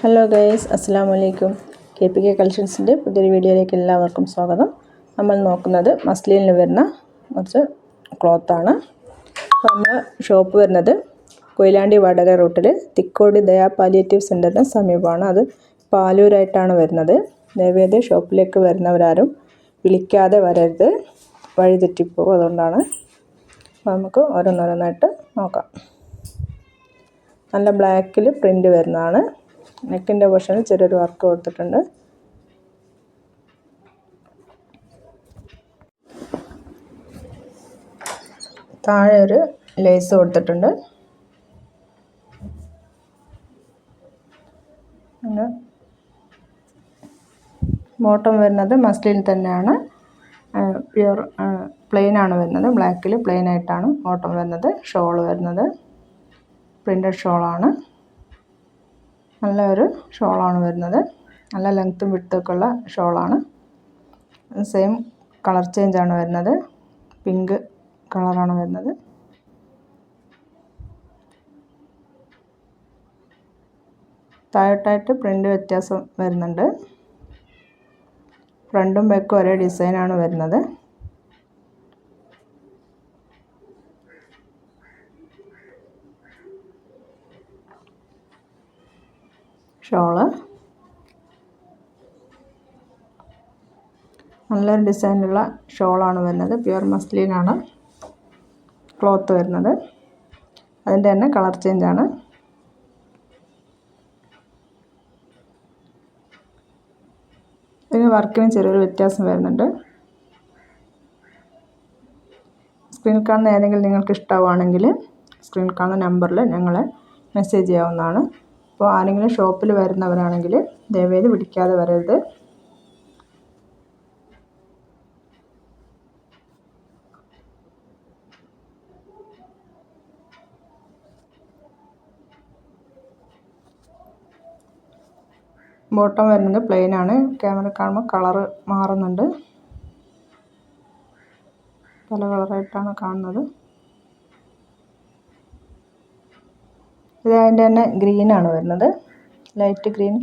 Hello guys അസ്സാം വലൈക്കും K P K കളക്ഷൻസിന്റെ പുതിയൊരു വീഡിയോയിലേക്ക് എല്ലാവർക്കും സ്വാഗതം. നമ്മൾ നോക്കുന്നത് മസ്ലിനിൽ വരുന്ന കുറച്ച് ക്ലോത്താണ് അപ്പോൾ നമ്മൾ ഷോപ്പ് വരുന്നത് കൊയിലാണ്ടി വടകര റൂട്ടിൽ തിക്കോടി ദയാ പാലിയേറ്റീവ് സെന്ററിന് സമീപമാണ്. അത് പാലൂരായിട്ടാണ് വരുന്നത്. ദയവേദ ഷോപ്പിലേക്ക് വരുന്നവരാരും വിളിക്കാതെ വരരുത്. വഴി തെറ്റിപ്പോകും അതുകൊണ്ടാണ്. അപ്പോൾ നമുക്ക് ഓരോന്നോരോന്നായിട്ട് നോക്കാം. നല്ല ബ്ലാക്കിൽ പ്രിന്റ് വരുന്നതാണ്. നെക്കിന്റെ പോർഷനിൽ ചെറിയൊരു വർക്ക് കൊടുത്തിട്ടുണ്ട്. താഴെ ഒരു ലേസ് കൊടുത്തിട്ടുണ്ട്. പിന്നെ ബോട്ടം വരുന്നത് മസ്ലിൻ തന്നെയാണ്. പ്യുർ പ്ലെയിൻ ആണ് വരുന്നത്. ബ്ലാക്കിൽ പ്ലെയിൻ ആയിട്ടാണ് ബോട്ടം വരുന്നത്. ഷോൾ വരുന്നത്. പ്രിന്റഡ് ഷോളാണ്. നല്ല ഒരു ഷോളാണ് വരുന്നത്. നല്ല ലെങ്ത്തും വിട്ടൊക്കെ ഉള്ള ഷോളാണ്. സെയിം കളർ ചേഞ്ചാണ് വരുന്നത്. പിങ്ക് കളറാണ് വരുന്നത്. താഴോട്ടായിട്ട് പ്രിന്റ് വ്യത്യാസം വരുന്നുണ്ട്. ഫ്രണ്ടും ബാക്കും ഒരേ ഡിസൈനാണ് വരുന്നത്. ഷോൾ. നല്ലൊരു ഡിസൈനുള്ള ഷോളാണ് വരുന്നത്. പ്യുവർ മസ്ലിനാണ് ക്ലോത്ത് വരുന്നത്. അതിന്റെ തന്നെ കളർ ചേഞ്ചാണ്. ഇതിന് വർക്കിന് ചെറിയൊരു വ്യത്യാസം വരുന്നുണ്ട്. സ്ക്രീനിൽ കാണുന്ന ഏതെങ്കിലും നിങ്ങൾക്ക് ഇഷ്ടമാണെങ്കിൽ സ്ക്രീനിൽ കാണുന്ന നമ്പറിൽ ഞങ്ങളെ മെസ്സേജ് ചെയ്യാവുന്നതാണ്. അപ്പോൾ ആരെങ്കിലും ഷോപ്പിൽ വരുന്നവരാണെങ്കിൽ ദയവേത് വിളിക്കാതെ വരരുത്. ബോട്ടം വരുന്നത് പ്ലെയിൻ ആണ്. ക്യാമറ കാണുമ്പോൾ കളറ് മാറുന്നുണ്ട്. പല കളറായിട്ടാണ് കാണുന്നത്. ഇത് അതിന്റെ തന്നെ ഗ്രീനാണ് വരുന്നത്. ലൈറ്റ് ഗ്രീൻ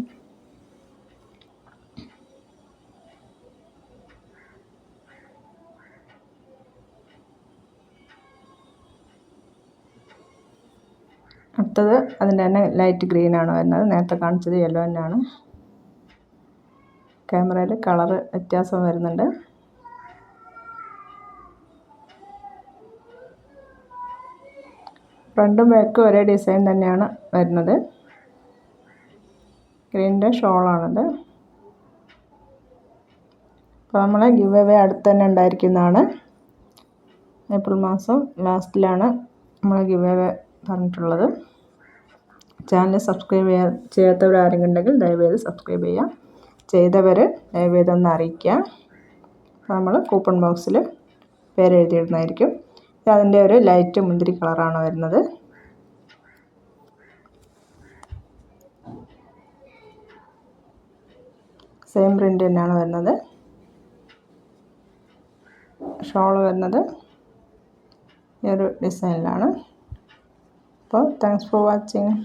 അടുത്തത് അതിന്റെ തന്നെ ലൈറ്റ് ഗ്രീനാണ് വരുന്നത്. നേരത്തെ കാണിച്ചത് യെല്ലോ തന്നെയാണ്. ക്യാമറയിൽ കളറ് വ്യത്യാസം വരുന്നുണ്ട്. ഫ്രണ്ടും ബാക്കും ഒരേ ഡിസൈൻ തന്നെയാണ് വരുന്നത്. ഗ്രീന്റെ ഷോളാണത് അപ്പോൾ നമ്മളെ ഗിവ് എവേ അടുത്ത് തന്നെ ഉണ്ടായിരിക്കുന്നതാണ്. ഏപ്രിൽ മാസം ലാസ്റ്റിലാണ് നമ്മൾ ഗിവ് എവേ പറഞ്ഞിട്ടുള്ളത്. ചാനൽ സബ്സ്ക്രൈബ് ചെയ്യാ ചെയ്യാത്തവർ ആരെങ്കിലും ഉണ്ടെങ്കിൽ ദയവേത് സബ്സ്ക്രൈബ് ചെയ്യാം. ചെയ്തവർ ദയവേത് ഒന്ന് അറിയിക്കുക അപ്പോൾ നമ്മൾ കൂപ്പൺ ബോക്സിൽ പേര് എഴുതിയിടുന്നതായിരിക്കും അതിന്റെ ഒരു ലൈറ്റ് മുന്തിരി കളറാണ് വരുന്നത്. സെയിം പ്രിന്റ് തന്നെയാണ് വരുന്നത്. ഷോൾ വരുന്നത്. ഈ ഒരു ഡിസൈനിലാണ്. അപ്പോൾ താങ്ക്സ് ഫോർ വാച്ചിങ്.